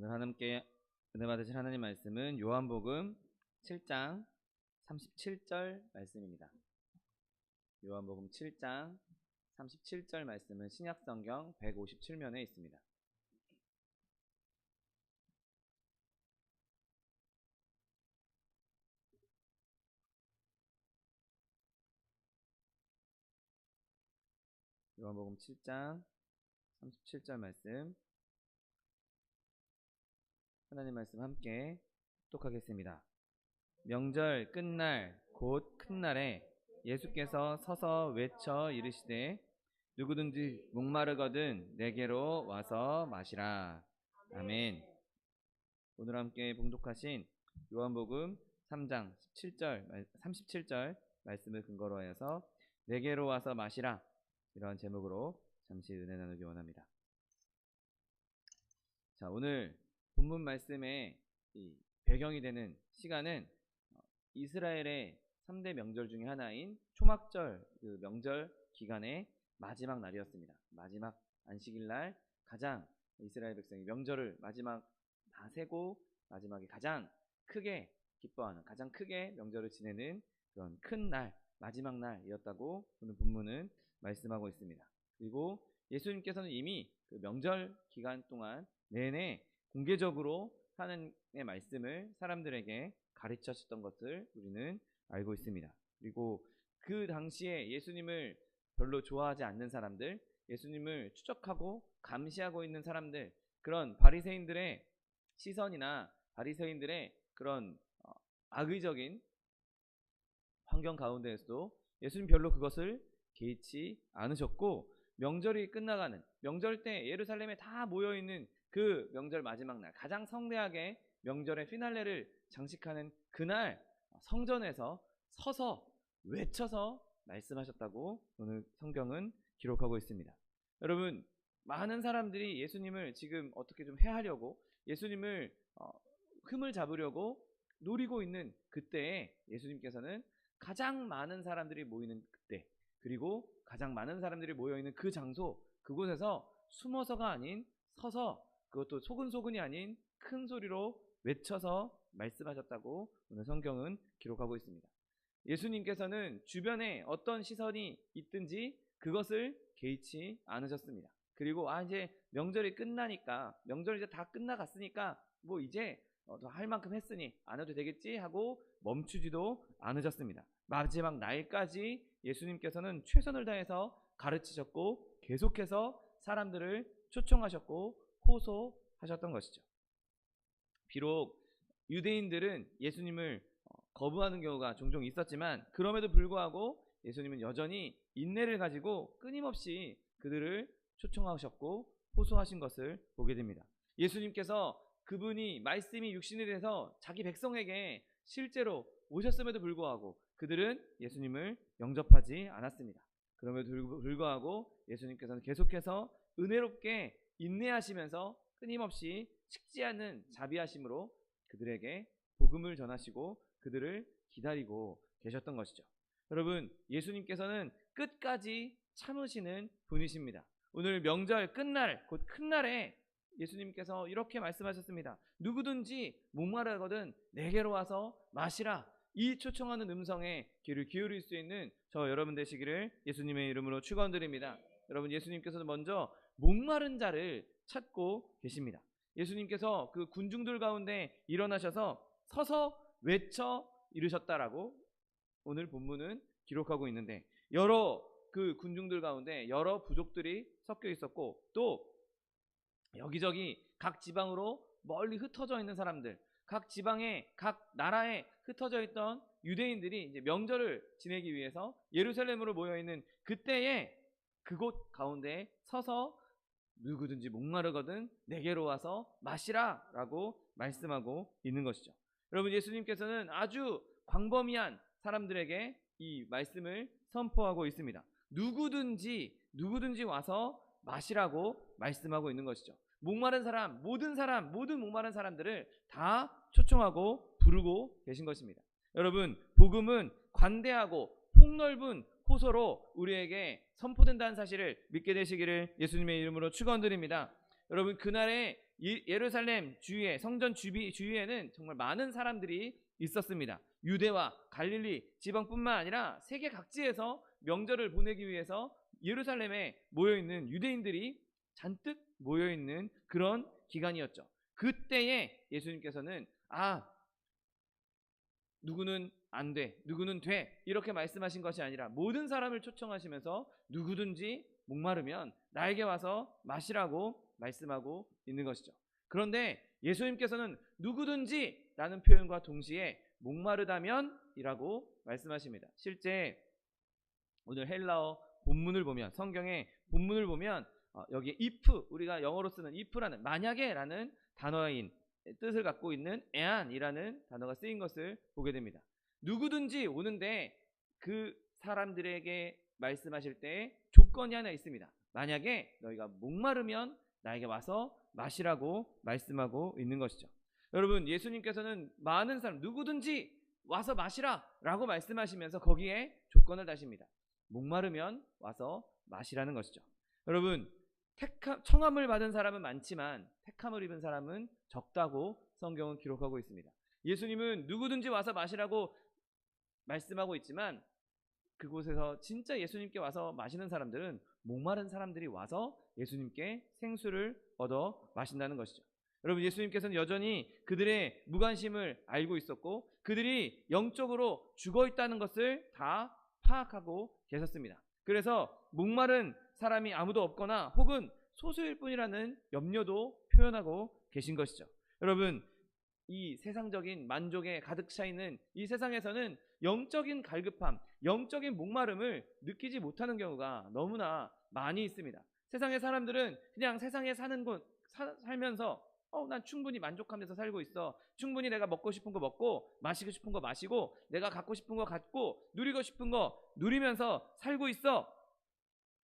오늘 하나님께 은혜 받으실 하나님 말씀은 요한복음 7장 37절 말씀입니다. 요한복음 7장 37절 말씀은 신약성경 157면에 있습니다. 요한복음 7장 37절 말씀 하나님 말씀 함께 독하겠습니다. 명절 끝날 곧 큰 날에 예수께서 서서 외쳐 이르시되 누구든지 목마르거든 내게로 와서 마시라. 아멘. 오늘 함께 봉독하신 요한복음 3장 17절 37절 말씀을 근거로 하여서 내게로 와서 마시라. 이러한 제목으로 잠시 은혜 나누기 원합니다. 자, 오늘 본문 말씀의 배경이 되는 시간은 어, 이스라엘의 3대 명절 중의 하나인 초막절 그 명절 기간의 마지막 날이었습니다. 마지막 안식일 날 가장 이스라엘 백성이 명절을 마지막 다 세고 마지막에 가장 크게 기뻐하는 가장 크게 명절을 지내는 그런 큰 날, 마지막 날이었다고 오늘 본문은 말씀하고 있습니다. 그리고 예수님께서는 이미 그 명절 기간 동안 내내 공개적으로 하나님의 말씀을 사람들에게 가르쳐 줬던 것을 우리는 알고 있습니다. 그리고 그 당시에 예수님을 별로 좋아하지 않는 사람들, 예수님을 추적하고 감시하고 있는 사람들, 그런 바리새인들의 시선이나 바리새인들의 그런 어, 악의적인 환경 가운데에서도 예수님 별로 그것을 개의치 않으셨고 명절이 끝나가는 명절 때 예루살렘에 다 모여 있는 그 명절 마지막 날 가장 성대하게 명절의 피날레를 장식하는 그날 성전에서 서서 외쳐서 말씀하셨다고 오늘 성경은 기록하고 있습니다. 여러분 많은 사람들이 예수님을 지금 어떻게 좀 해하려고 예수님을 어, 흠을 잡으려고 노리고 있는 그때에 예수님께서는 가장 많은 사람들이 모이는 그때 그리고 가장 많은 사람들이 모여 있는 그 장소 그곳에서 숨어서가 아닌 서서 그것도 소근소근이 아닌 큰 소리로 외쳐서 말씀하셨다고 오늘 성경은 기록하고 있습니다. 예수님께서는 주변에 어떤 시선이 있든지 그것을 개의치 않으셨습니다. 그리고 아 이제 명절이 끝나니까 명절 이제 다 끝나갔으니까 뭐 이제 어, 할 만큼 했으니 안 해도 되겠지 하고 멈추지도 않으셨습니다. 마지막 날까지 예수님께서는 최선을 다해서 가르치셨고 계속해서 사람들을 초청하셨고 호소하셨던 것이죠. 비록 유대인들은 예수님을 어, 거부하는 경우가 종종 있었지만 그럼에도 불구하고 예수님은 여전히 인내를 가지고 끊임없이 그들을 초청하셨고 호소하신 것을 보게 됩니다. 예수님께서 그분이 말씀이 육신이 돼서 자기 백성에게 실제로 오셨음에도 불구하고 그들은 예수님을 영접하지 않았습니다. 그럼에도 불구하고 예수님께서는 계속해서 은혜롭게 인내하시면서 끊임없이 식지 않는 자비하심으로 그들에게 복음을 전하시고 그들을 기다리고 계셨던 것이죠. 여러분, 예수님께서는 끝까지 참으시는 분이십니다. 오늘 명절 끝날, 곧 큰 날에 예수님께서 이렇게 말씀하셨습니다. 누구든지 목마르거든 내게로 와서 마시라. 이 초청하는 음성에 귀를 기울일 수 있는 저 여러분 되시기를 예수님의 이름으로 축원드립니다. 여러분 예수님께서는 먼저 목마른 자를 찾고 계십니다. 예수님께서 그 군중들 가운데 일어나셔서 서서 외쳐 이르셨다라고 오늘 본문은 기록하고 있는데 여러 그 군중들 가운데 여러 부족들이 섞여 있었고 또 여기저기 각 지방으로 멀리 흩어져 있는 사람들, 각 지방에 각 나라에 흩어져 있던 유대인들이 이제 명절을 지내기 위해서 예루살렘으로 모여 있는 그때에 그곳 가운데 서서 누구든지 목마르거든 내게로 와서 마시라라고 말씀하고 있는 것이죠. 여러분 예수님께서는 아주 광범위한 사람들에게 이 말씀을 선포하고 있습니다. 누구든지 누구든지 와서 마시라고 말씀하고 있는 것이죠. 목마른 사람, 모든 사람, 모든 목마른 사람들을 다 초청하고 부르고 계신 것입니다. 여러분, 복음은 관대하고 폭넓은 호소로 우리에게 선포된다는 사실을 믿게 되시기를 예수님의 이름으로 축원드립니다. 여러분, 그날에 예- 예루살렘 주위에 성전 주비 주위에는 정말 많은 사람들이 있었습니다. 유대와 갈릴리 지방뿐만 아니라 세계 각지에서 명절을 보내기 위해서 예루살렘에 모여 있는 유대인들이 잔뜩 모여 있는 그런 기간이었죠. 그때에 예수님께서는 아 누구는 안 돼, 누구는 돼 이렇게 말씀하신 것이 아니라 모든 사람을 초청하시면서 누구든지 목마르면 나에게 와서 마시라고 말씀하고 있는 것이죠. 그런데 예수님께서는 누구든지 라는 표현과 동시에 목마르다면 이라고 말씀하십니다. 실제 오늘 헬라어 본문을 보면 성경의 본문을 보면 어, 여기에 if 우리가 영어로 쓰는 if라는 만약에라는 단어인 뜻을 갖고 있는 애안이라는 단어가 쓰인 것을 보게 됩니다. 누구든지 오는데 그 사람들에게 말씀하실 때 조건이 하나 있습니다. 만약에 너희가 목마르면 나에게 와서 마시라고 말씀하고 있는 것이죠. 여러분, 예수님께서는 많은 사람 누구든지 와서 마시라 라고 말씀하시면서 거기에 조건을 다십니다. 목마르면 와서 마시라는 것이죠. 여러분, 택함, 청함을 받은 사람은 많지만 택함을 입은 사람은 적다고 성경은 기록하고 있습니다. 예수님은 누구든지 와서 마시라고 말씀하고 있지만 그곳에서 진짜 예수님께 와서 마시는 사람들은 목마른 사람들이 와서 예수님께 생수를 얻어 마신다는 것이죠. 여러분 예수님께서는 여전히 그들의 무관심을 알고 있었고 그들이 영적으로 죽어 있다는 것을 다 파악하고 계셨습니다. 그래서 목마른 사람이 아무도 없거나 혹은 소수일 뿐이라는 염려도 표현하고 계신 것이죠. 여러분 이 세상적인 만족에 가득 차 있는 이 세상에서는 영적인 갈급함, 영적인 목마름을 느끼지 못하는 경우가 너무나 많이 있습니다. 세상의 사람들은 그냥 세상에 사는 곳 사- 살면서 어, 난 충분히 만족하면서 살고 있어. 충분히 내가 먹고 싶은 거 먹고 마시고 싶은 거 마시고 내가 갖고 싶은 거 갖고 누리고 싶은 거 누리면서 살고 있어.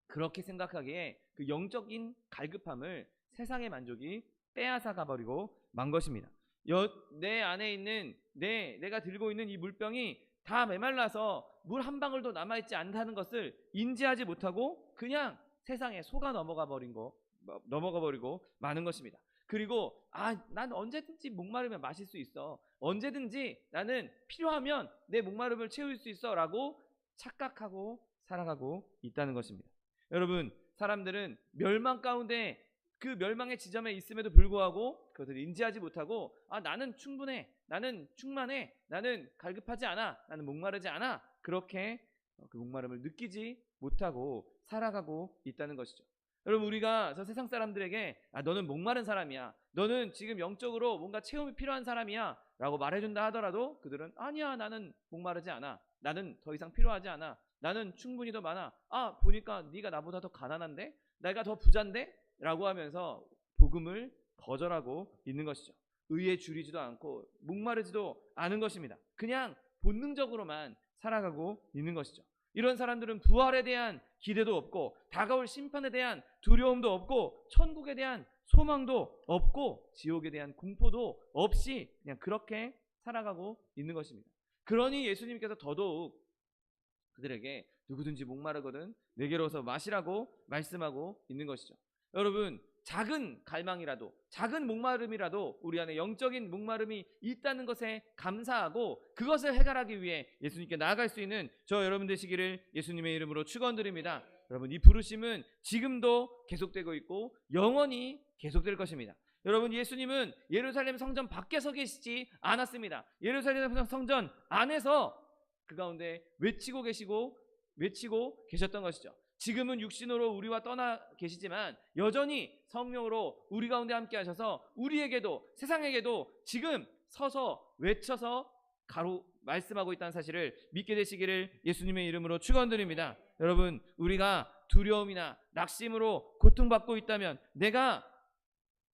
그렇게 생각하기에 그 영적인 갈급함을 세상의 만족이 빼앗아 가버리고 만 것입니다. 여, 내 안에 있는 내 내가 들고 있는 이 물병이 다 메말라서 물 한 방울도 남아 있지 않다는 것을 인지하지 못하고 그냥 세상에 속아 넘어가 버린 거 뭐, 넘어가 버리고 마는 것입니다. 그리고 아, 난 언제든지 목마르면 마실 수 있어. 언제든지 나는 필요하면 내 목마름을 채울 수 있어라고 착각하고 살아가고 있다는 것입니다. 여러분, 사람들은 멸망 가운데 그 멸망의 지점에 있음에도 불구하고 그것을 인지하지 못하고 아 나는 충분해 나는 충만해 나는 갈급하지 않아 나는 목마르지 않아 그렇게 어, 그 목마름을 느끼지 못하고 살아가고 있다는 것이죠. 여러분 우리가 저 세상 사람들에게 아 너는 목마른 사람이야 너는 지금 영적으로 뭔가 체험이 필요한 사람이야 라고 말해준다 하더라도 그들은 아니야 나는 목마르지 않아 나는 더 이상 필요하지 않아 나는 충분히 더 많아 아 보니까 네가 나보다 더 가난한데 내가 더 부잔데 라고 하면서 복음을 거절하고 있는 것이죠. 의에 줄이지도 않고 목마르지도 않은 것입니다. 그냥 본능적으로만 살아가고 있는 것이죠. 이런 사람들은 부활에 대한 기대도 없고 다가올 심판에 대한 두려움도 없고 천국에 대한 소망도 없고 지옥에 대한 공포도 없이 그냥 그렇게 살아가고 있는 것입니다. 그러니 예수님께서 더더욱 그들에게 누구든지 목마르거든 내게로서 마시라고 말씀하고 있는 것이죠. 여러분 작은 갈망이라도 작은 목마름이라도 우리 안에 영적인 목마름이 있다는 것에 감사하고 그것을 해결하기 위해 예수님께 나아갈 수 있는 저 여러분 되시기를 예수님의 이름으로 축원드립니다. 여러분 이 부르심은 지금도 계속되고 있고 영원히 계속될 것입니다. 여러분 예수님은 예루살렘 성전 밖에 서 계시지 않았습니다. 예루살렘 성전 안에서 그 가운데 외치고 계시고 외치고 계셨던 것이죠. 지금은 육신으로 우리와 떠나 계시지만 여전히 성령으로 우리 가운데 함께 하셔서 우리에게도 세상에게도 지금 서서 외쳐서 가로 말씀하고 있다는 사실을 믿게 되시기를 예수님의 이름으로 축원드립니다. 여러분, 우리가 두려움이나 낙심으로 고통받고 있다면 내가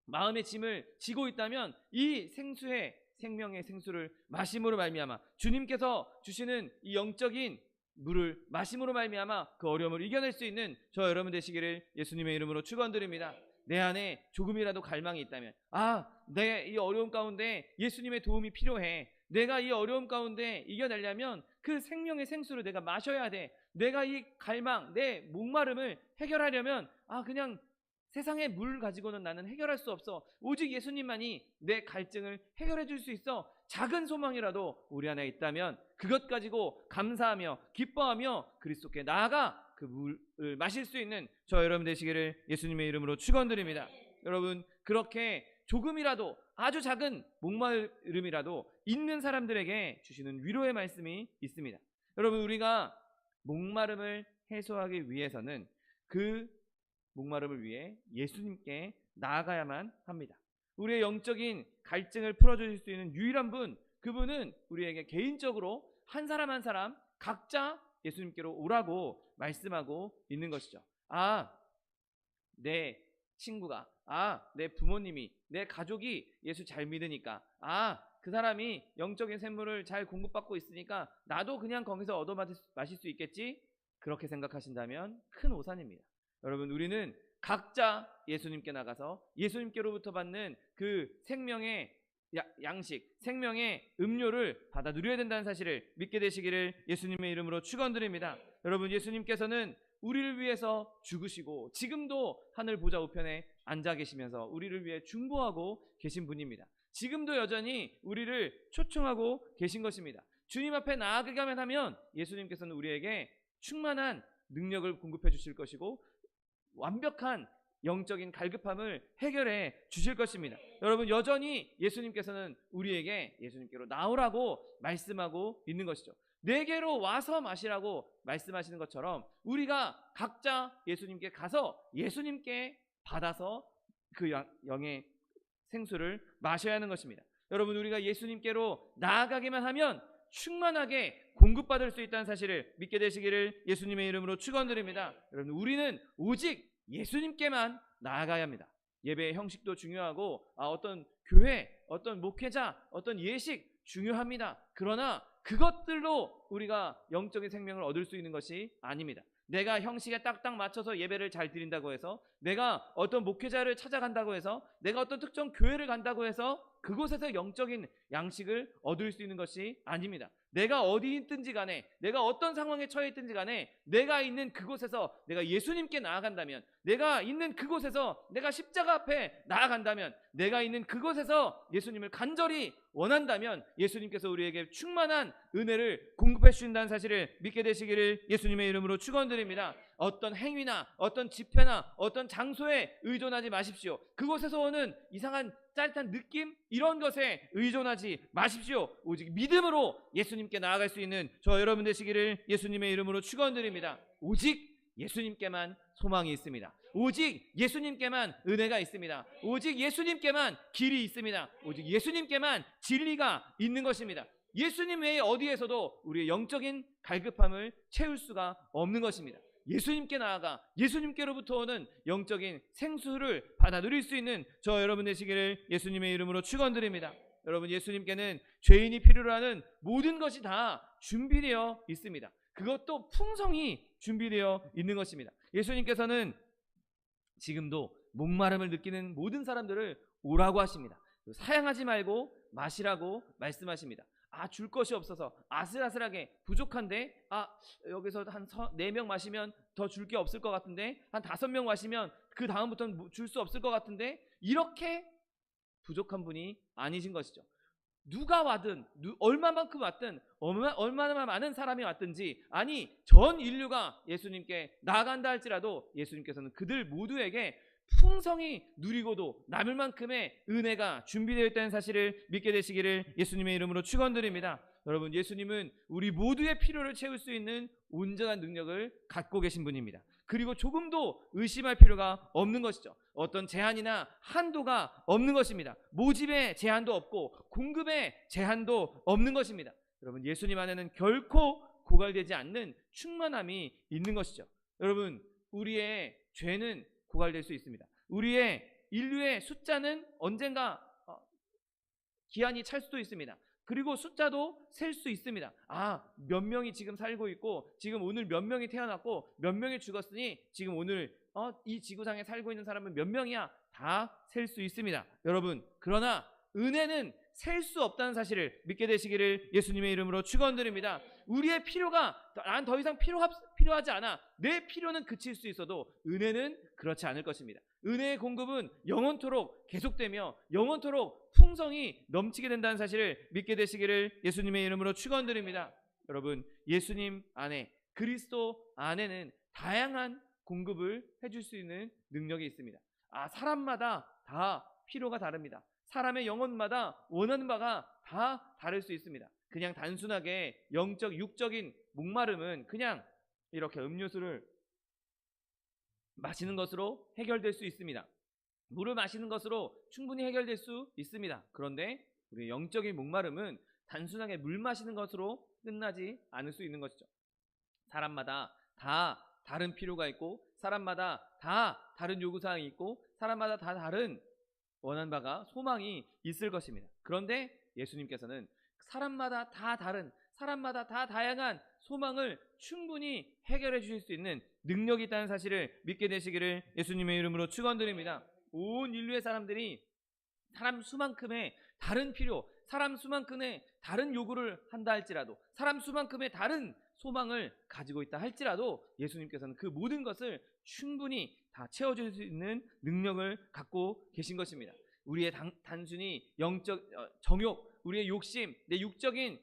마음의 짐을 지고 있다면 이 생수의 생명의 생수를 마심으로 말미암아 주님께서 주시는 이 영적인 물을 마심으로 말미암아 그 어려움을 이겨낼 수 있는 저 여러분 되시기를 예수님의 이름으로 축원드립니다. 내 안에 조금이라도 갈망이 있다면 아, 내 이 어려움 가운데 예수님의 도움이 필요해. 내가 이 어려움 가운데 이겨내려면 그 생명의 생수를 내가 마셔야 돼. 내가 이 갈망, 내 목마름을 해결하려면 아, 그냥 세상의 물 가지고는 나는 해결할 수 없어. 오직 예수님만이 내 갈증을 해결해 줄 수 있어. 작은 소망이라도 우리 안에 있다면 그것 가지고 감사하며 기뻐하며 그리스도께 나아가 그 물을 마실 수 있는 저 여러분 되시기를 예수님의 이름으로 축원드립니다. 여러분 그렇게 조금이라도 아주 작은 목마름이라도 있는 사람들에게 주시는 위로의 말씀이 있습니다. 여러분 우리가 목마름을 해소하기 위해서는 그 목마름을 위해 예수님께 나아가야만 합니다. 우리의 영적인 갈증을 풀어주실 수 있는 유일한 분, 그분은 우리에게 개인적으로 한 사람 한 사람 각자 예수님께로 오라고 말씀하고 있는 것이죠. 아, 내 친구가, 아, 내 부모님이, 내 가족이 예수 잘 믿으니까, 아, 그 사람이 영적인 샘물을 잘 공급받고 있으니까 나도 그냥 거기서 얻어 마실 수- 있겠지? 그렇게 생각하신다면 큰 오산입니다. 여러분, 우리는 각자 예수님께 나가서 예수님께로부터 받는 그 생명의 야- 양식, 생명의 음료를 받아 누려야 된다는 사실을 믿게 되시기를 예수님의 이름으로 축원드립니다. 여러분, 예수님께서는 우리를 위해서 죽으시고 지금도 하늘 보좌 우편에 앉아 계시면서 우리를 위해 중보하고 계신 분입니다. 지금도 여전히 우리를 초청하고 계신 것입니다. 주님 앞에 나아가기만 하면 예수님께서는 우리에게 충만한 능력을 공급해 주실 것이고 완벽한 영적인 갈급함을 해결해 주실 것입니다. 여러분 여전히 예수님께서는 우리에게 예수님께로 나오라고 말씀하고 있는 것이죠. 내게로 와서 마시라고 말씀하시는 것처럼 우리가 각자 예수님께 가서 예수님께 받아서 그 영- 영의 생수를 마셔야 하는 것입니다. 여러분 우리가 예수님께로 나아가기만 하면 충만하게 공급받을 수 있다는 사실을 믿게 되시기를 예수님의 이름으로 축원드립니다. 여러분 우리는 오직 예수님께만 나아가야 합니다. 예배의 형식도 중요하고 아, 어떤 교회, 어떤 목회자, 어떤 예식 중요합니다. 그러나 그것들로 우리가 영적인 생명을 얻을 수 있는 것이 아닙니다. 내가 형식에 딱딱 맞춰서 예배를 잘 드린다고 해서 내가 어떤 목회자를 찾아간다고 해서 내가 어떤 특정 교회를 간다고 해서 그곳에서 영적인 양식을 얻을 수 있는 것이 아닙니다. 내가 어디 있든지 간에 내가 어떤 상황에 처해 있든지 간에 내가 있는 그곳에서 내가 예수님께 나아간다면 내가 있는 그곳에서 내가 십자가 앞에 나아간다면 내가 있는 그곳에서 예수님을 간절히 원한다면 예수님께서 우리에게 충만한 은혜를 공급해 주신다는 사실을 믿게 되시기를 예수님의 이름으로 축원드립니다. 어떤 행위나 어떤 집회나 어떤 장소에 의존하지 마십시오. 그곳에서 오는 이상한 짜릿한 느낌 이런 것에 의존하지 마십시오. 오직 믿음으로 예수님께 나아갈 수 있는 저 여러분 되시기를 예수님의 이름으로 축원드립니다. 오직 예수님께만 소망이 있습니다. 오직 예수님께만 은혜가 있습니다. 오직 예수님께만 길이 있습니다. 오직 예수님께만 진리가 있는 것입니다. 예수님 외에 어디에서도 우리의 영적인 갈급함을 채울 수가 없는 것입니다. 예수님께 나아가 예수님께로부터 오는 영적인 생수를 받아 누릴 수 있는 저 여러분 되시기를 예수님의 이름으로 축원드립니다. 여러분 예수님께는 죄인이 필요로 하는 모든 것이 다 준비되어 있습니다. 그것도 풍성이 준비되어 있는 것입니다. 예수님께서는 지금도 목마름을 느끼는 모든 사람들을 오라고 하십니다. 사양하지 말고 마시라고 말씀하십니다. 아, 줄 것이 없어서 아슬아슬하게 부족한데 아, 여기서 한 네 명 마시면 더 줄 게 없을 것 같은데 한 다섯 명 마시면 그 다음부터는 줄 수 없을 것 같은데 이렇게 부족한 분이 아니신 것이죠. 누가 와든 누, 얼마만큼 왔든 얼마, 얼마나 많은 사람이 왔든지 아니 전 인류가 예수님께 나간다 할지라도 예수님께서는 그들 모두에게 풍성히 누리고도 남을 만큼의 은혜가 준비되어 있다는 사실을 믿게 되시기를 예수님의 이름으로 축원드립니다. 여러분 예수님은 우리 모두의 필요를 채울 수 있는 온전한 능력을 갖고 계신 분입니다. 그리고 조금도 의심할 필요가 없는 것이죠. 어떤 제한이나 한도가 없는 것입니다. 모집의 제한도 없고 공급의 제한도 없는 것입니다. 여러분 예수님 안에는 결코 고갈되지 않는 충만함이 있는 것이죠. 여러분 우리의 죄는 고갈될 수 있습니다. 우리의 인류의 숫자는 언젠가 어, 기한이 찰 수도 있습니다. 그리고 숫자도 셀 수 있습니다. 아, 몇 명이 지금 살고 있고, 지금 오늘 몇 명이 태어났고, 몇 명이 죽었으니, 지금 오늘, 어, 이 지구상에 살고 있는 사람은 몇 명이야? 다 셀 수 있습니다. 여러분, 그러나, 은혜는 셀 수 없다는 사실을 믿게 되시기를 예수님의 이름으로 축원드립니다. 우리의 필요가 난 더 이상 필요 필요하지 않아. 내 필요는 그칠 수 있어도 은혜는 그렇지 않을 것입니다. 은혜의 공급은 영원토록 계속되며 영원토록 풍성이 넘치게 된다는 사실을 믿게 되시기를 예수님의 이름으로 축원드립니다. 여러분, 예수님 안에 그리스도 안에는 다양한 공급을 해줄 수 있는 능력이 있습니다. 아, 사람마다 다 필요가 다릅니다. 사람의 영혼마다 원하는 바가 다 다를 수 있습니다. 그냥 단순하게 영적, 육적인 목마름은 그냥 이렇게 음료수를 마시는 것으로 해결될 수 있습니다. 물을 마시는 것으로 충분히 해결될 수 있습니다. 그런데 우리 영적인 목마름은 단순하게 물 마시는 것으로 끝나지 않을 수 있는 것이죠. 사람마다 다 다른 필요가 있고 사람마다 다 다른 요구사항이 있고 사람마다 다 다른 원한 바가 소망이 있을 것입니다. 그런데 예수님께서는 사람마다 다 다른 사람마다 다 다양한 소망을 충분히 해결해 주실 수 있는 능력이 있다는 사실을 믿게 되시기를 예수님의 이름으로 축원드립니다. 온 인류의 사람들이 사람 수만큼의 다른 필요, 사람 수만큼의 다른 요구를 한다 할지라도 사람 수만큼의 다른 소망을 가지고 있다 할지라도 예수님께서는 그 모든 것을 충분히 다 채워줄 수 있는 능력을 갖고 계신 것입니다. 우리의 단, 단순히 영적 어, 정욕, 우리의 욕심, 내 육적인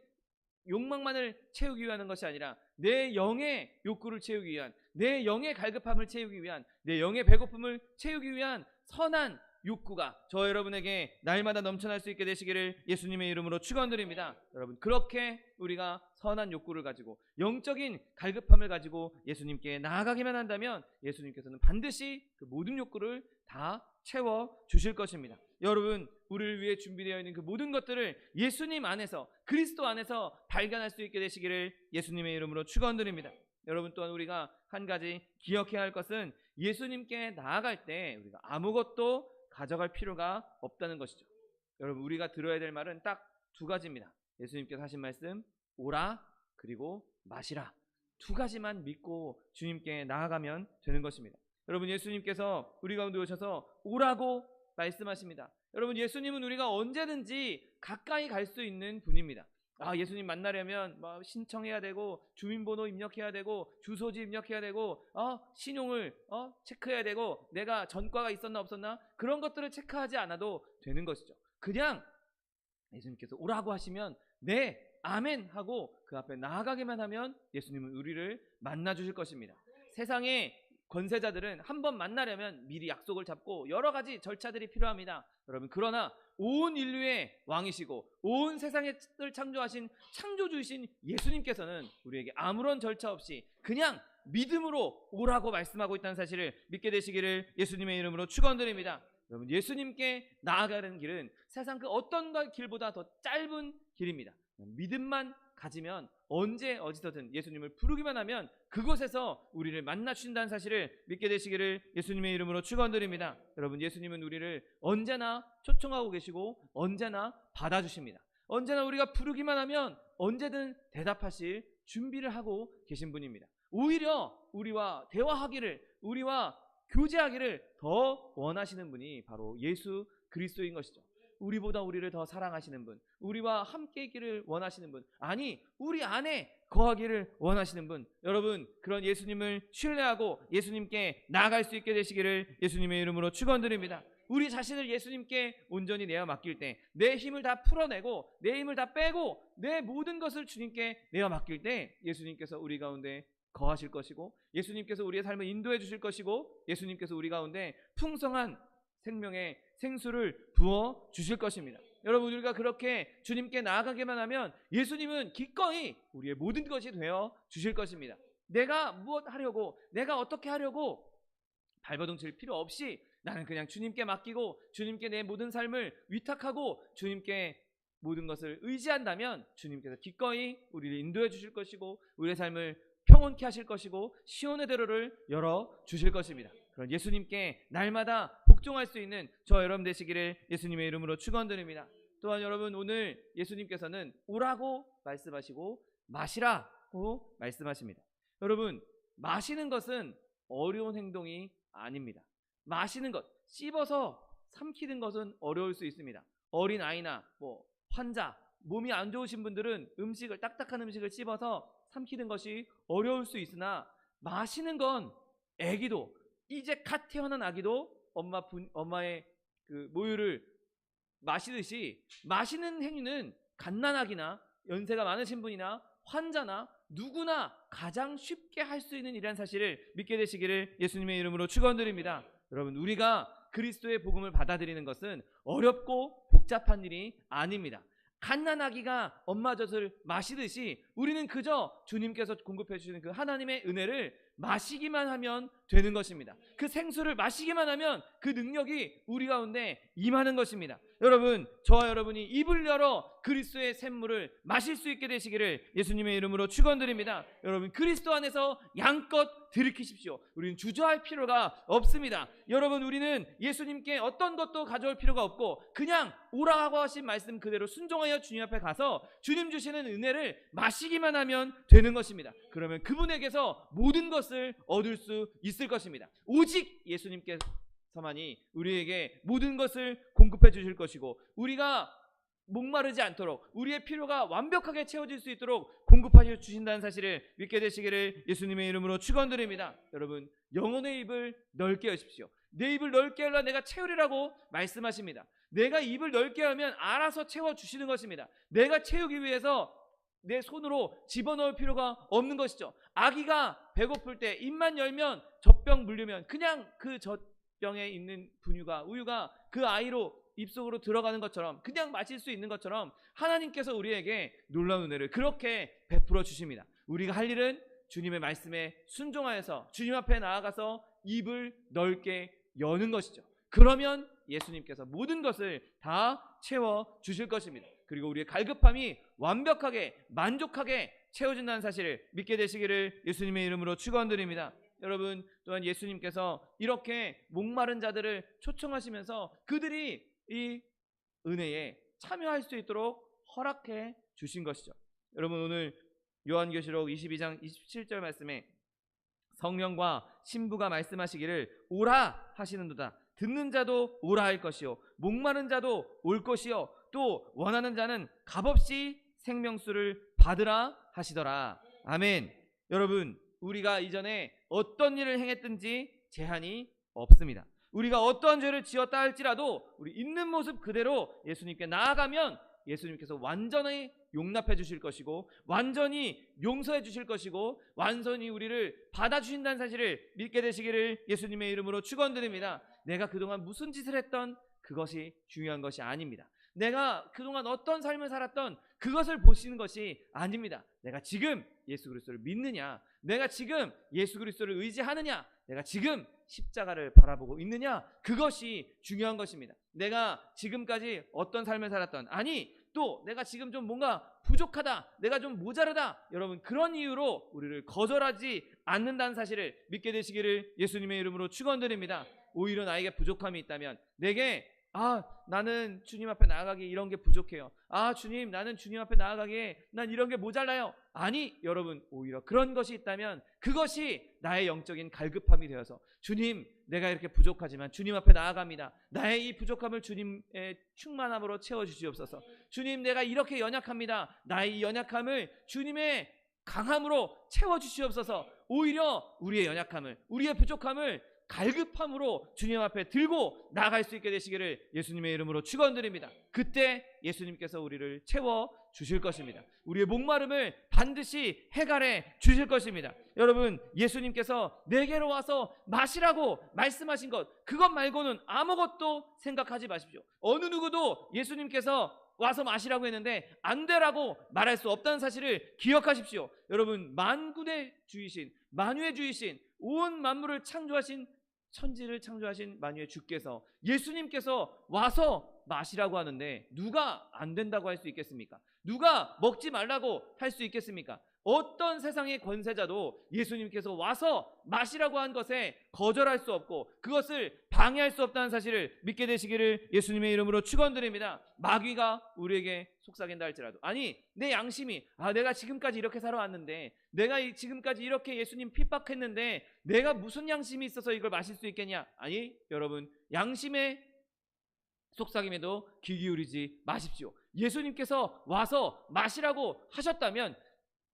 욕망만을 채우기 위한 것이 아니라 내 영의 욕구를 채우기 위한 내 영의 갈급함을 채우기 위한 내 영의 배고픔을 채우기 위한 선한 욕구가 저 여러분에게 날마다 넘쳐날 수 있게 되시기를 예수님의 이름으로 축원드립니다. 여러분 그렇게 우리가 선한 욕구를 가지고 영적인 갈급함을 가지고 예수님께 나아가기만 한다면 예수님께서는 반드시 그 모든 욕구를 다 채워 주실 것입니다. 여러분 우리를 위해 준비되어 있는 그 모든 것들을 예수님 안에서 그리스도 안에서 발견할 수 있게 되시기를 예수님의 이름으로 축원드립니다. 여러분 또한 우리가 한 가지 기억해야 할 것은 예수님께 나아갈 때 우리가 아무것도 가져갈 필요가 없다는 것이죠. 여러분 우리가 들어야 될 말은 딱 두 가지입니다. 예수님께서 하신 말씀 오라 그리고 마시라 두 가지만 믿고 주님께 나아가면 되는 것입니다. 여러분 예수님께서 우리 가운데 오셔서 오라고 말씀하십니다. 여러분 예수님은 우리가 언제든지 가까이 갈 수 있는 분입니다. 아 예수님 만나려면 뭐 신청해야 되고 주민번호 입력해야 되고 주소지 입력해야 되고 어 신용을 어 체크해야 되고 내가 전과가 있었나 없었나 그런 것들을 체크하지 않아도 되는 것이죠. 그냥 예수님께서 오라고 하시면 네 아멘 하고 그 앞에 나아가기만 하면 예수님은 우리를 만나 주실 것입니다. 세상에 권세자들은 한 번 만나려면 미리 약속을 잡고 여러 가지 절차들이 필요합니다. 여러분 그러나 온 인류의 왕이시고 온 세상을 창조하신 창조주이신 예수님께서는 우리에게 아무런 절차 없이 그냥 믿음으로 오라고 말씀하고 있다는 사실을 믿게 되시기를 예수님의 이름으로 축원드립니다. 여러분 예수님께 나아가는 길은 세상 그 어떤 길보다 더 짧은 길입니다. 믿음만 가지면 언제 어디서든 예수님을 부르기만 하면 그곳에서 우리를 만나 주신다는 사실을 믿게 되시기를 예수님의 이름으로 축원드립니다. 여러분 예수님은 우리를 언제나 초청하고 계시고 언제나 받아 주십니다. 언제나 우리가 부르기만 하면 언제든 대답하실 준비를 하고 계신 분입니다. 오히려 우리와 대화하기를 우리와 교제하기를 더 원하시는 분이 바로 예수 그리스도인 것이죠. 우리보다 우리를 더 사랑하시는 분, 우리와 함께 있기를 원하시는 분, 아니, 우리 안에 거하기를 원하시는 분, 여러분, 그런 예수님을 신뢰하고 예수님께 나아갈 수 있게 되시기를 예수님의 이름으로 축원드립니다. 우리 자신을 예수님께 온전히 내어 맡길 때, 내 힘을 다 풀어내고, 내 힘을 다 빼고, 내 모든 것을 주님께 내어 맡길 때, 예수님께서 우리 가운데 거하실 것이고, 예수님께서 우리의 삶을 인도해 주실 것이고, 예수님께서 우리 가운데 풍성한 생명의 생수를 부어 주실 것입니다. 여러분 우리가 그렇게 주님께 나아가기만 하면 예수님은 기꺼이 우리의 모든 것이 되어 주실 것입니다. 내가 무엇 하려고 내가 어떻게 하려고 발버둥 칠 필요 없이 나는 그냥 주님께 맡기고 주님께 내 모든 삶을 위탁하고 주님께 모든 것을 의지한다면 주님께서 기꺼이 우리를 인도해 주실 것이고 우리의 삶을 평온케 하실 것이고 시온의 대로를 열어 주실 것입니다. 그런 예수님께 날마다 복종할 수 있는 저 여러분 되시기를 예수님의 이름으로 축원드립니다. 또한 여러분 오늘 예수님께서는 오라고 말씀하시고 마시라고 말씀하십니다. 여러분 마시는 것은 어려운 행동이 아닙니다. 마시는 것, 씹어서 삼키는 것은 어려울 수 있습니다. 어린 아이나 뭐 환자, 몸이 안 좋으신 분들은 음식을 딱딱한 음식을 씹어서 삼키는 것이 어려울 수 있으나 마시는 건 아기도 이제 갓 태어난 아기도 엄마 분, 엄마의 그 모유를 마시듯이 마시는 행위는 갓난아기나 연세가 많으신 분이나 환자나 누구나 가장 쉽게 할 수 있는 일이라는 사실을 믿게 되시기를 예수님의 이름으로 축원드립니다. 여러분 우리가 그리스도의 복음을 받아들이는 것은 어렵고 복잡한 일이 아닙니다. 갓난아기가 엄마 젖을 마시듯이 우리는 그저 주님께서 공급해 주시는 그 하나님의 은혜를 마시기만 하면 되는 것입니다. 그 생수를 마시기만 하면 그 능력이 우리 가운데 임하는 것입니다. 여러분, 저와 여러분이 입을 열어 그리스도의 샘물을 마실 수 있게 되시기를 예수님의 이름으로 축원드립니다. 여러분, 그리스도 안에서 양껏 들이키십시오. 우리는 주저할 필요가 없습니다. 여러분, 우리는 예수님께 어떤 것도 가져올 필요가 없고 그냥 오라고 하신 말씀 그대로 순종하여 주님 앞에 가서 주님 주시는 은혜를 마시기만 하면 되는 것입니다. 그러면 그분에게서 모든 것을 얻을 수 있을 것입니다. 오직 예수님께서만이 우리에게 모든 것을 공급해 주실 것이고 우리가 목마르지 않도록 우리의 필요가 완벽하게 채워질 수 있도록 공급하여 주신다는 사실을 믿게 되시기를 예수님의 이름으로 축원드립니다. 여러분 영혼의 입을 넓게 하십시오. 내 입을 넓게 하려 내가 채우리라고 말씀하십니다. 내가 입을 넓게 하면 알아서 채워 주시는 것입니다. 내가 채우기 위해서 내 손으로 집어넣을 필요가 없는 것이죠. 아기가 배고플 때 입만 열면 젖병 물리면 그냥 그 젖병에 있는 분유가 우유가 그 아이로 입속으로 들어가는 것처럼 그냥 마실 수 있는 것처럼 하나님께서 우리에게 놀라운 은혜를 그렇게 베풀어 주십니다. 우리가 할 일은 주님의 말씀에 순종하여서 주님 앞에 나아가서 입을 넓게 여는 것이죠. 그러면 예수님께서 모든 것을 다 채워 주실 것입니다. 그리고 우리의 갈급함이 완벽하게 만족하게 채워진다는 사실을 믿게 되시기를 예수님의 이름으로 축원드립니다. 여러분 또한 예수님께서 이렇게 목마른 자들을 초청하시면서 그들이 이 은혜에 참여할 수 있도록 허락해 주신 것이죠. 여러분 오늘 요한계시록 22장 27절 말씀에 성령과 신부가 말씀하시기를 오라 하시는도다. 듣는 자도 오라 할 것이요 목마른 자도 올 것이요 또 원하는 자는 값없이 생명수를 받으라 하시더라. 아멘. 여러분 우리가 이전에 어떤 일을 행했든지 제한이 없습니다. 우리가 어떠한 죄를 지었다 할지라도 우리 있는 모습 그대로 예수님께 나아가면 예수님께서 완전히 용납해 주실 것이고 완전히 용서해 주실 것이고 완전히 우리를 받아 주신다는 사실을 믿게 되시기를 예수님의 이름으로 축원드립니다. 내가 그동안 무슨 짓을 했던 그것이 중요한 것이 아닙니다. 내가 그동안 어떤 삶을 살았던 그것을 보시는 것이 아닙니다. 내가 지금 예수 그리스도를 믿느냐? 내가 지금 예수 그리스도를 의지하느냐? 내가 지금 십자가를 바라보고 있느냐? 그것이 중요한 것입니다. 내가 지금까지 어떤 삶을 살았던 아니 또 내가 지금 좀 뭔가 부족하다. 내가 좀 모자르다. 여러분 그런 이유로 우리를 거절하지 않는다는 사실을 믿게 되시기를 예수님의 이름으로 축원드립니다. 오히려 나에게 부족함이 있다면 내게 아, 나는 주님 앞에 나아가기 이런 게 부족해요. 아, 주님, 나는 주님 앞에 나아가기에 난 이런 게 모자라요. 아니, 여러분, 오히려 그런 것이 있다면 그것이 나의 영적인 갈급함이 되어서 주님, 내가 이렇게 부족하지만 주님 앞에 나아갑니다. 나의 이 부족함을 주님의 충만함으로 채워 주시옵소서. 주님, 내가 이렇게 연약합니다. 나의 이 연약함을 주님의 강함으로 채워 주시옵소서. 오히려 우리의 연약함을, 우리의 부족함을 갈급함으로 주님 앞에 들고 나갈 수 있게 되시기를 예수님의 이름으로 축원드립니다. 그때 예수님께서 우리를 채워 주실 것입니다. 우리의 목마름을 반드시 해갈해 주실 것입니다. 여러분, 예수님께서 내게로 와서 마시라고 말씀하신 것 그것 말고는 아무것도 생각하지 마십시오. 어느 누구도 예수님께서 와서 마시라고 했는데 안 되라고 말할 수 없다는 사실을 기억하십시오. 여러분, 만군의 주이신 만유의 주이신 온 만물을 창조하신 천지를 창조하신 만유의 주께서 예수님께서 와서 마시라고 하는데 누가 안 된다고 할 수 있겠습니까? 누가 먹지 말라고 할 수 있겠습니까? 어떤 세상의 권세자도 예수님께서 와서 마시라고 한 것에 거절할 수 없고 그것을 방해할 수 없다는 사실을 믿게 되시기를 예수님의 이름으로 축원드립니다. 마귀가 우리에게 속삭인다 할지라도 아니 내 양심이 아 내가 지금까지 이렇게 살아왔는데 내가 이- 지금까지 이렇게 예수님 핍박했는데 내가 무슨 양심이 있어서 이걸 마실 수 있겠냐? 아니 여러분 양심의 속삭임에도 귀 기울이지 마십시오. 예수님께서 와서 마시라고 하셨다면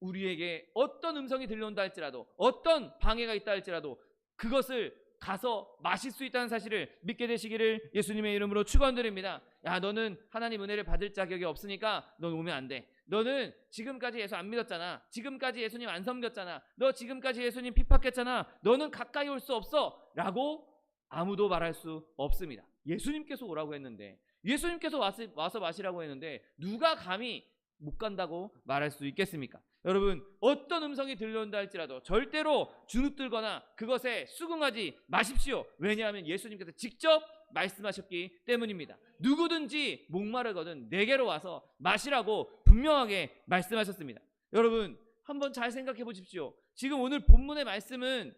우리에게 어떤 음성이 들려온다 할지라도 어떤 방해가 있다 할지라도 그것을 가서 마실 수 있다는 사실을 믿게 되시기를 예수님의 이름으로 축원드립니다. 야 너는 하나님 은혜를 받을 자격이 없으니까 넌 오면 안 돼. 너는 지금까지 예수 안 믿었잖아. 지금까지 예수님 안 섬겼잖아. 너 지금까지 예수님 핍박했잖아. 너는 가까이 올 수 없어. 라고 아무도 말할 수 없습니다. 예수님께서 오라고 했는데 예수님께서 와서, 마시라고 했는데 누가 감히 못 간다고 말할 수 있겠습니까? 여러분 어떤 음성이 들려온다 할지라도 절대로 주눅들거나 그것에 수긍하지 마십시오. 왜냐하면 예수님께서 직접 말씀하셨기 때문입니다. 누구든지 목마르거든 내게로 와서 마시라고 분명하게 말씀하셨습니다. 여러분 한번 잘 생각해 보십시오. 지금 오늘 본문의 말씀은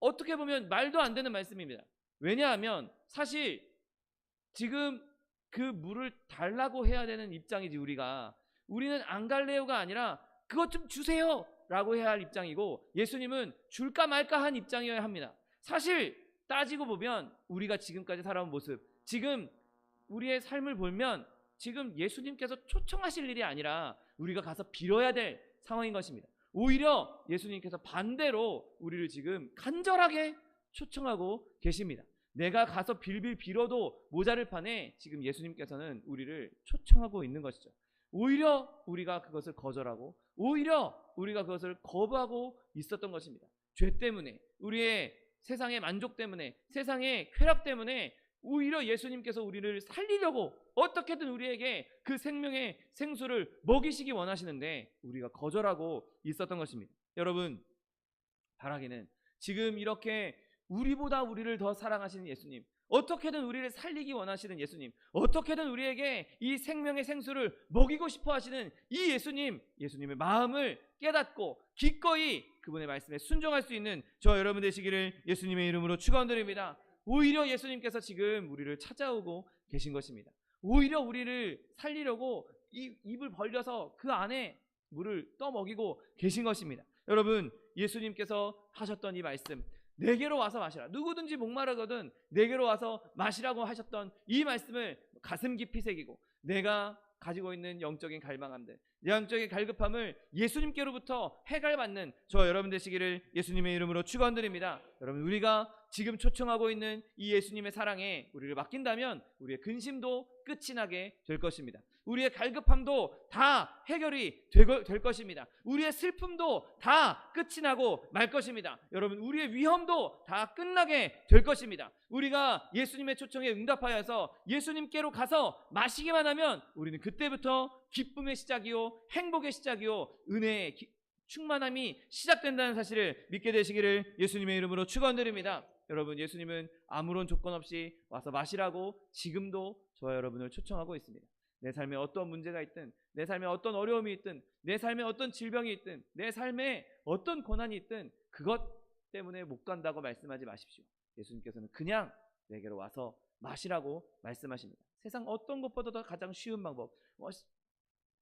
어떻게 보면 말도 안 되는 말씀입니다. 왜냐하면 사실 지금 그 물을 달라고 해야 되는 입장이지 우리가 우리는 안 갈래요가 아니라 그것 좀 주세요 라고 해야 할 입장이고 예수님은 줄까 말까 한 입장이어야 합니다. 사실 따지고 보면 우리가 지금까지 살아온 모습 지금 우리의 삶을 보면 지금 예수님께서 초청하실 일이 아니라 우리가 가서 빌어야 될 상황인 것입니다. 오히려 예수님께서 반대로 우리를 지금 간절하게 초청하고 계십니다. 내가 가서 빌빌 빌어도 모자를 판에 지금 예수님께서는 우리를 초청하고 있는 것이죠. 오히려 우리가 그것을 거절하고 오히려 우리가 그것을 거부하고 있었던 것입니다. 죄 때문에 우리의 세상의 만족 때문에 세상의 쾌락 때문에 오히려 예수님께서 우리를 살리려고 어떻게든 우리에게 그 생명의 생수를 먹이시기 원하시는데 우리가 거절하고 있었던 것입니다. 여러분 바라기는 지금 이렇게 우리보다 우리를 더 사랑하시는 예수님, 어떻게든 우리를 살리기 원하시는 예수님, 어떻게든 우리에게 이 생명의 생수를 먹이고 싶어 하시는 이 예수님, 예수님의 마음을 깨닫고 기꺼이 그분의 말씀에 순종할 수 있는 저 여러분 되시기를 예수님의 이름으로 축원드립니다. 오히려 예수님께서 지금 우리를 찾아오고 계신 것입니다. 오히려 우리를 살리려고 이 입을 벌려서 그 안에 물을 떠먹이고 계신 것입니다. 여러분, 예수님께서 하셨던 이 말씀, 내게로 와서 마시라. 누구든지 목마르거든 내게로 와서 마시라고 하셨던 이 말씀을 가슴 깊이 새기고 내가 가지고 있는 영적인 갈망함들, 영적인 갈급함을 예수님께로부터 해갈받는 저 여러분 되시기를 예수님의 이름으로 축원드립니다. 여러분 우리가 지금 초청하고 있는 이 예수님의 사랑에 우리를 맡긴다면 우리의 근심도 끝이 나게 될 것입니다. 우리의 갈급함도 다 해결이 될 것입니다. 우리의 슬픔도 다 끝이 나고 말 것입니다. 여러분, 우리의 위험도 다 끝나게 될 것입니다. 우리가 예수님의 초청에 응답하여서 예수님께로 가서 마시기만 하면 우리는 그때부터 기쁨의 시작이요, 행복의 시작이요, 은혜의 기- 충만함이 시작된다는 사실을 믿게 되시기를 예수님의 이름으로 축원드립니다. 여러분, 예수님은 아무런 조건 없이 와서 마시라고 지금도 저와 여러분을 초청하고 있습니다. 내 삶에 어떤 문제가 있든, 내 삶에 어떤 어려움이 있든, 내 삶에 어떤 질병이 있든, 내 삶에 어떤 고난이 있든, 그것 때문에 못 간다고 말씀하지 마십시오. 예수님께서는 그냥 내게로 와서 마시라고 말씀하십니다. 세상 어떤 것보다도 가장 쉬운 방법, 뭐 시-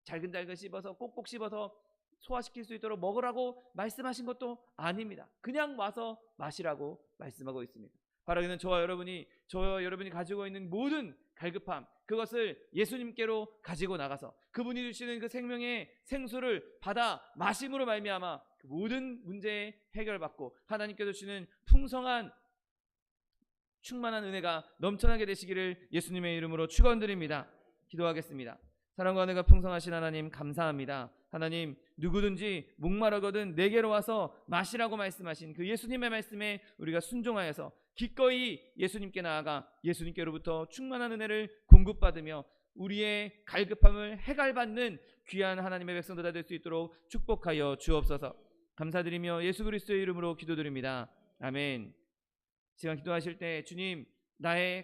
잘근잘근 씹어서 꼭꼭 씹어서 소화시킬 수 있도록 먹으라고 말씀하신 것도 아닙니다. 그냥 와서 마시라고 말씀하고 있습니다. 바라기는 저와 여러분이 저와 여러분이 가지고 있는 모든 갈급함 그것을 예수님께로 가지고 나가서 그분이 주시는 그 생명의 생수를 받아 마심으로 말미암아 그 모든 문제에 해결받고 하나님께서 주시는 풍성한 충만한 은혜가 넘쳐나게 되시기를 예수님의 이름으로 축원드립니다. 기도하겠습니다. 사랑과 은혜가 풍성하신 하나님 감사합니다. 하나님 누구든지 목마르거든 내게로 와서 마시라고 말씀하신 그 예수님의 말씀에 우리가 순종하여서 기꺼이 예수님께 나아가 예수님께로부터 충만한 은혜를 공급받으며 우리의 갈급함을 해갈받는 귀한 하나님의 백성들 될 수 있도록 축복하여 주옵소서. 감사드리며 예수 그리스도의 이름으로 기도드립니다. 아멘. 시간 기도하실 때 주님 나의